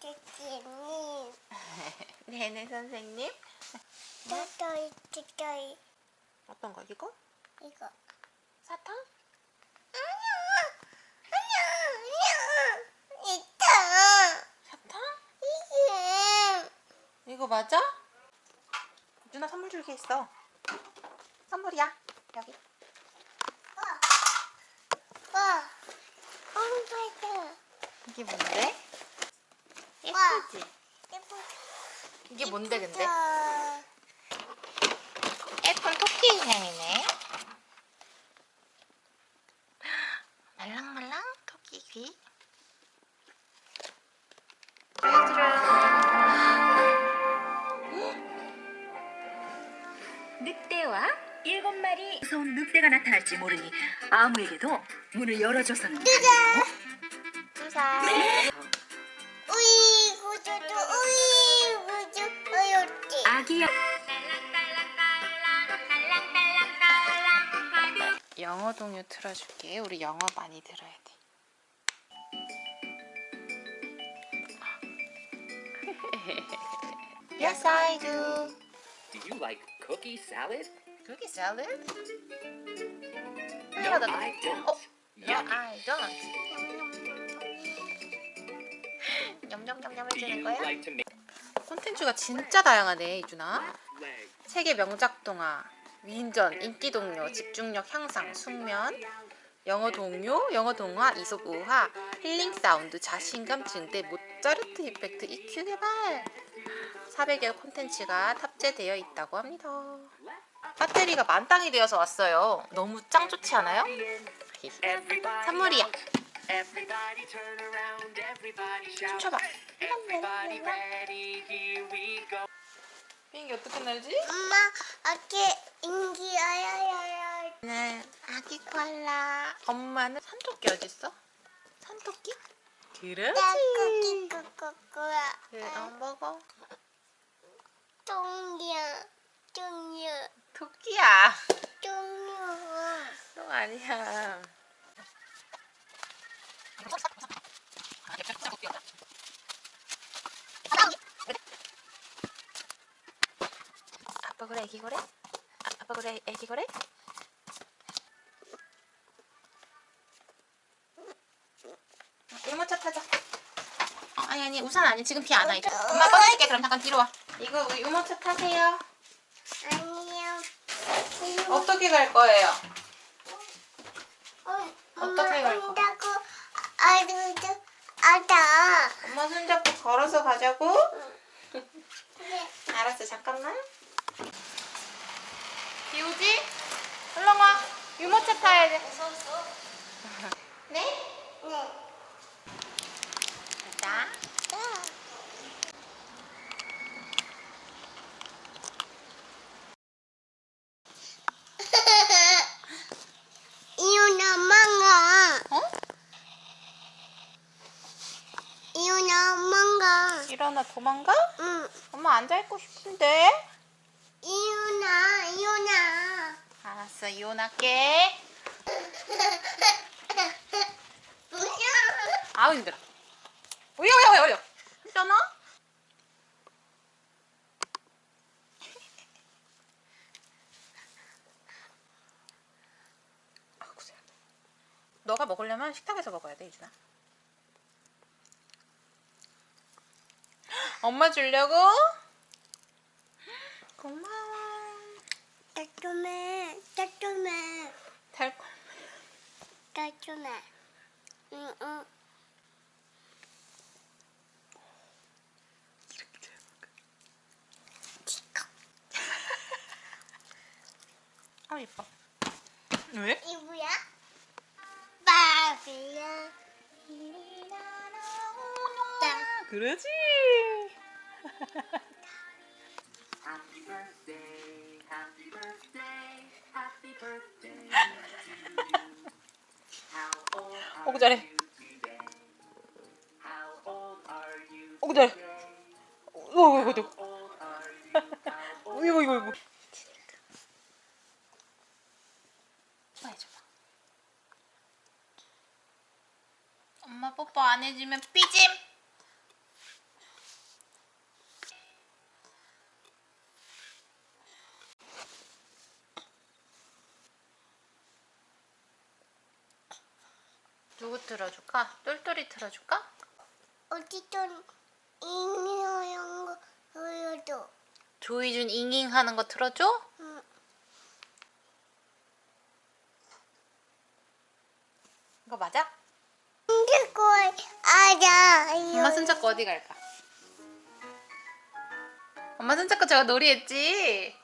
네, 네, 선생님. 네네 선생님. 또또이, 또또이. 어떤 거 이거? 이거. 사탕? 아니야, 아니야, 아니야. 있다. 사탕? 이게. 이거 맞아? 누나 선물 줄게 있어. 선물이야. 여기. 와, 엄마다. 이게 뭔데? 와. 예쁘지? 예뻐. 이게 뭔데 근데? 예쁘다. 예쁜 토끼 인형이네. 말랑말랑 토끼 귀. 늑대와 일곱 마리 무서운 늑대가 나타날지 모르니 아무에게도 문을 열어줘서는 안 돼요. 아기야 영어 동요 틀어줄게. 우리 영어 많이 들어야 돼. yes, I do. Do you like cookie salad? Cookie salad? No. I don't. 어, no. I don't. 냠냠냠냠 해주는 거야? 콘텐츠가 진짜 다양하네, 이준아. 세계 명작 동화, 위인전, 인기 동료, 집중력 향상, 숙면, 영어 동요, 영어 동화, 이속 우화, 힐링 사운드, 자신감 증대, 모차르트 이펙트, EQ 개발. 400여 콘텐츠가 탑재되어 있다고 합니다. 배터리가 만땅이 되어서 왔어요. 너무 짱 좋지 않아요? 선물이야. Everybody turn around. Everybody shout. 춤춰봐. Everybody ready. Here we go. 비행기 어떻게 날지? 엄마, 아기 인기 아야야야. 네, 아기 콜라. 엄마는 산토끼 어딨어? 산토끼? 그렇지. 떡볶이 꼬꼬꼬야. 그럼 먹어. 똥이야, 똥이야, 토끼야. 똥이야. 너 아니야. 아빠 그래 애기 그래? 아, 아빠 그래 애기 그래? 유모차 타자. 어, 아니 아니 우산 아니 지금 비 안 와. 이제. 엄마 꺼줄게 그럼 잠깐 뒤로 와. 이거 유모차 타세요. 아니요. 어떻게 갈 거예요? 어, 어떻게 갈 거? 온다고 아르도 아다. 엄마 손잡고 걸어서 가자고? 그래. 알았어 잠깐만 비 오지? 얼른 와 유모차 타야 돼 네? 네. 자 이유나 망가. 어? 이유나 망가. 일어나 도망가? 응. 엄마 앉아있고 싶은데 이유나 이유나. 알았어 이혼할게 뭐야? 아우 힘들어 오여 오여 오여 일어나 아이고, 쎄. 너가 먹으려면 식탁에서 먹어야 돼 이준아 엄마 주려고? 고마워 따뜻해. 따뜻해. 달콤 따뜻해. 응 응. 아 예뻐 왜? 이거야? 바비야. 딱. 그러지 오구 잘해. 오구 잘해. 오구 오구 오구. 이거 이거 이거. 엄마 뽀뽀 안 해주면 삐짐. 틀어줄까? 똘똘이 틀어줄까? 어디든 인형한 거 보여줘. 조이준 잉잉 하는 거 틀어줘? 응. 이거 맞아? 힘들고 아자. 엄마 손잡고 어디 갈까? 엄마 손잡고 저거 놀이했지?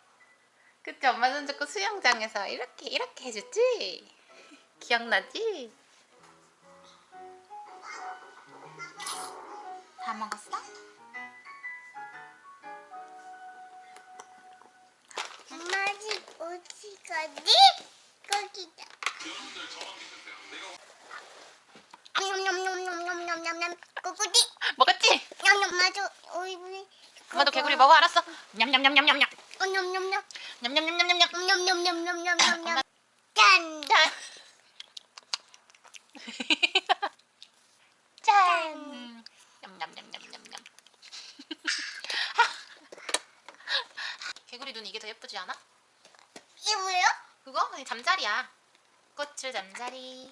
그치 엄마 손잡고 수영장에서 이렇게 이렇게 해줬지? 기억나지? 다 먹었어? 엄마 집 어디 가지? 거기다. 냠냠냠냠냠냠냠냠 꼬꼬디 먹었지? 냠냠 맞아 우리 엄마도 개구리 먹어 알았어 냠냠냠냠냠냠 어 냠냠냠 냠 냠냠냠냠냠 냠냠냠냠냠냠냠 짠 짠 짠 냠냠냠냠냠냠 예쁘지 않아? 이게 뭐예요? 그거 그냥 잠자리야 꽃을 잠자리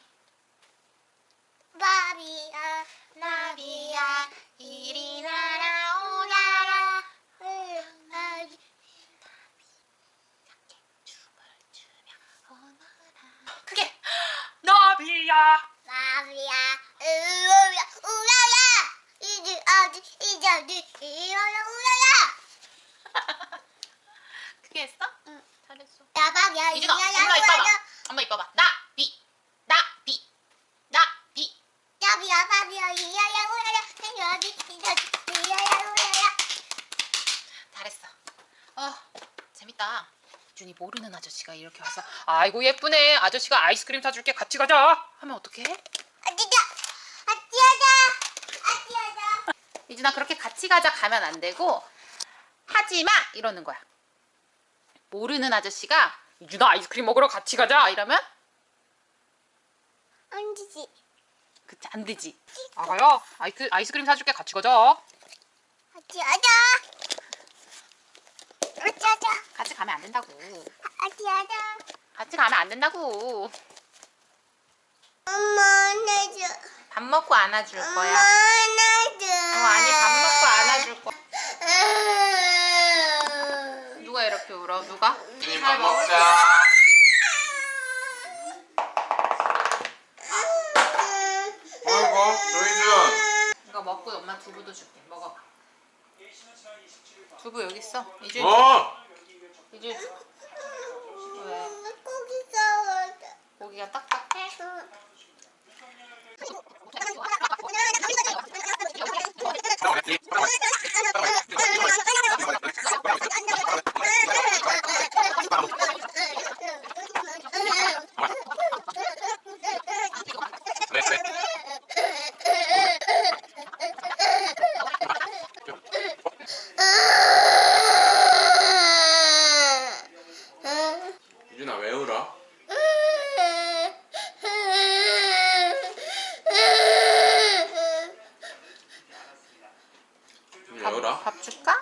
바비야 나비야 이리 날아오라라 바비 춤을 추며 오너라 그게 나비야 우라야 우라야 이제 어디 이제 어디 이라야 우라야 그게 했어? 응. 잘했어 나바비야 이준아 이뻐봐 우라야 엄마 이뻐봐 나비 나비 나비 나비야 바비야 어디 이제 어디 이라야 우라야 잘했어 어 재밌다 준이 모르는 아저씨가 이렇게 와서 아이고 예쁘네 아저씨가 아이스크림 사줄게 같이 가자 하면 어떡해? 아디다 아디하자 아디하자 이준아 그렇게 같이 가자 가면 안 되고 하지마 이러는 거야 모르는 아저씨가 이준아 아이스크림 먹으러 같이 가자. 이러면? 안지지. 그치 안 되지. 아가야 아이스, 아이스크림 사줄게. 같이 가자. 아디하자. 아디하자. 같이 가면 안 된다고. 아디하자. 같이 가면 안 된다고. 엄마 안아줘 밥 먹고 안아줄 엄마 거야. 안아줘 어 아니 밥 먹고 안아줄 거야 이렇게 울어. 누가? 잘 먹자. 아이고 조이준. 이거 먹고 엄마 두부도 줄게. 먹어봐 두부 여기 있어. 이제 어? 이제 왜? 고기가 딱딱해? 유준아 왜 울어? 왜 울어? 밥 줄까?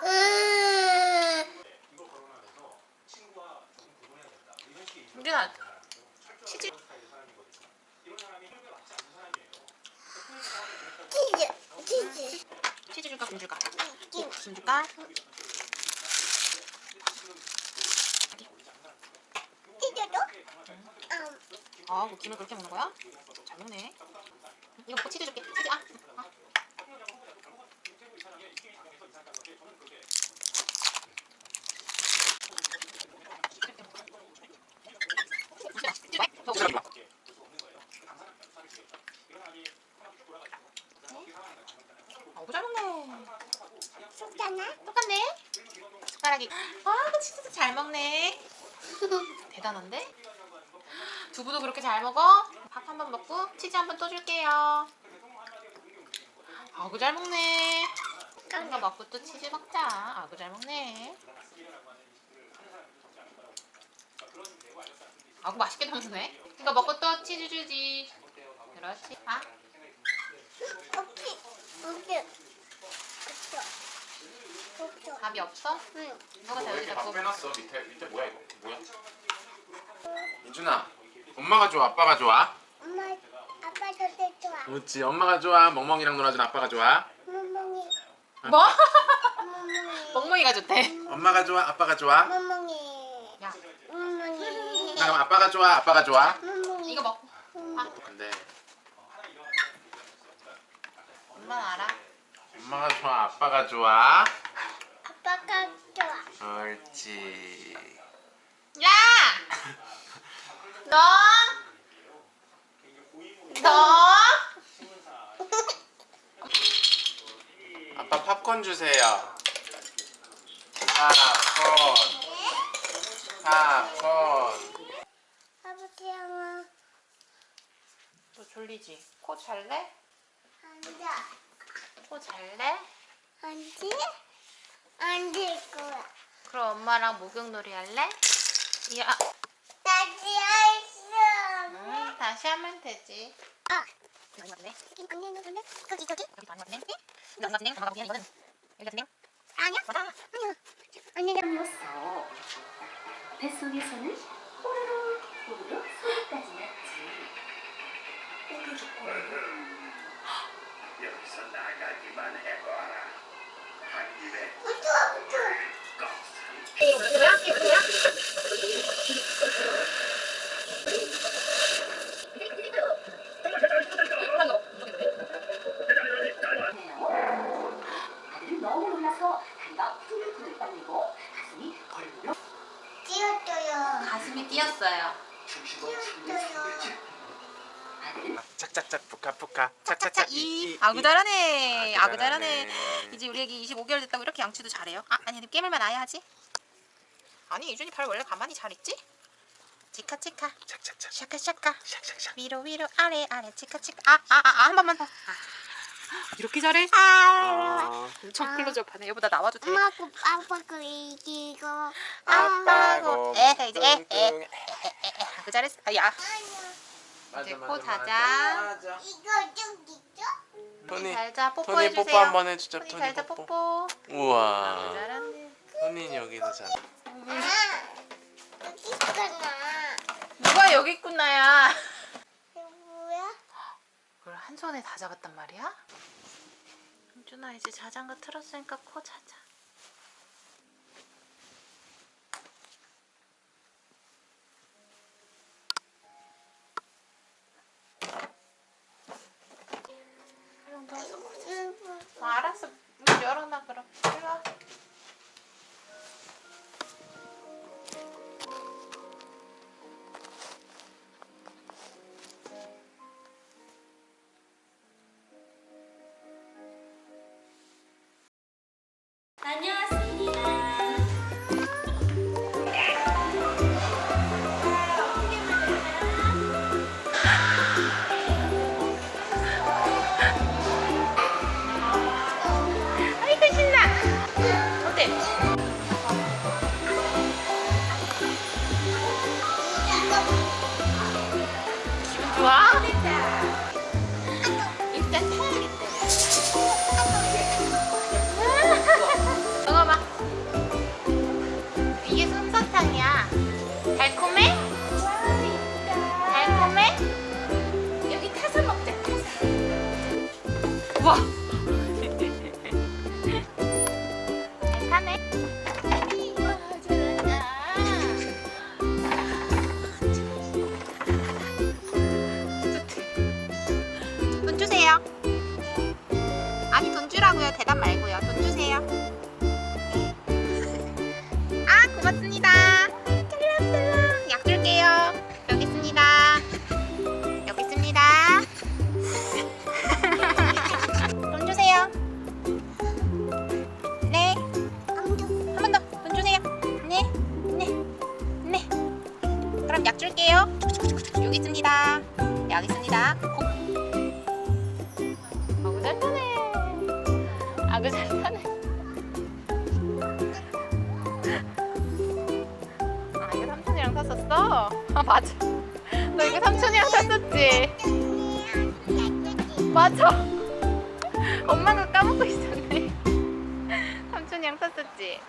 우리나 치즈 치즈 치즈 치즈 줄까 김 줄까? 김 줄까? 치즈도? 음, 아, 뭐 김을 그렇게 먹는 거야? 잘 먹네. 이거 먹고 치즈 줄게. 치즈. 아, 잘 먹네. 좋잖아 똑같네. 숟가락이. 아, 그 치즈도 잘 먹네. 대단한데? 두부도 그렇게 잘 먹어? 밥 한 번 먹고 치즈 한 번 또 줄게요. 아구 잘 먹네. 이거 먹고 또 치즈 먹자. 아구 잘 먹네. 아구 맛있게 먹네. 이거 먹고 또 치즈 주지. 그렇지. 아. 오케이. 오케이. 없어. 없어. 밥이 없어? 응. 누가 다왜 여기 이렇게 밥 자꾸 빼놨어? 밑에 밑에 뭐야 이거? 뭐야? 이준아, 엄마가 좋아, 아빠가 좋아? 엄마, 아빠 저때 좋아. 그렇지, 엄마가 좋아. 멍멍이랑 놀아준 아빠가 좋아. 멍멍이. 뭐? 멍멍이. 멍멍이가 좋대 엄마가 좋아, 아빠가 좋아? 멍멍이. 야 멍멍이. 나 그럼 아빠가 좋아, 아빠가 좋아? 멍멍이. 이거 먹고 근데 엄마는 알아 엄마가 좋아, 아빠가 좋아? 아빠가 좋아. 옳지. 야! 너? 너? 아빠 팝콘 주세요. 팝콘. 팝콘. 아버지 형아 너 졸리지? 코 잘래? 앉아. 코 잘래? 앉지? 앉을 거야. 그럼 엄마랑 목욕놀이 할래? 야, 다시 할 수. 음, 다시 하면 되지. 아? 여기. 이거 같은 보기엔 이거는 여기 같은 아니야. 맞아. 아니야. 언니가 뭐? 서 뱃속에서는 뽀로로 뽀로로 소리까지 났지. 여기서 나가기만 해봐라. 한 입에 붙어 붙어. 아들은 너무 놀라서 다리가 푸들푸들 떨리고 가슴이 벌렁 뛰었어요. 가슴이 뛰었어요. 뛰었어요. 아들은 착착착 푸카푸카. 차차차 이. 아구 잘하네. 아구 잘하네. 이제 우리 애기 25개월 됐다고 이렇게 양치도 잘해요. 아, 아니 깨물만 아야지. 아니 이준이 발 원래 가만히 잘 있지? 치카 치카 착착착. 샤카 샤카 샥샥샥. 위로 위로 아래 아래 치카 치카 아 아 아 한 번만 더. 아, 이렇게 잘해? 아. 엄청 클로즈업하네. 여보나 나와도 돼? 엄마 고 아빠 고 이기고. 아빠고 에헤 이제 에에 뚱뚱. 그 잘했어. 아, 야 맞아, 이제 맞아, 코 맞아. 자자. 이거 좀? 토니, 잘자 토니 뽀뽀해주세요. 뽀뽀 한번 해주자. 토니 토니 잘자 뽀뽀. 뽀뽀. 우와. 잘하네. 토니 여기서 자. 아, 여기 있잖아. 누가 여기 있구나야. 이거 뭐야? 그걸 한 손에 다 잡았단 말이야? 현준아 이제 자장가 틀었으니까 코 자자. 와, 잘한다. 돈 주세요. 아니 돈 주라고요. 대답 말고요. 돈 여기 있습니다. 네, 여기 있습니다. 콕. 아구 잘 타네. 아구 잘 타네. 아 이거 삼촌이랑 탔었어? 아 맞아. 너 이거 삼촌이랑 탔었지? 맞아. 엄마가 까먹고 있었네. 삼촌이 양 탔었지.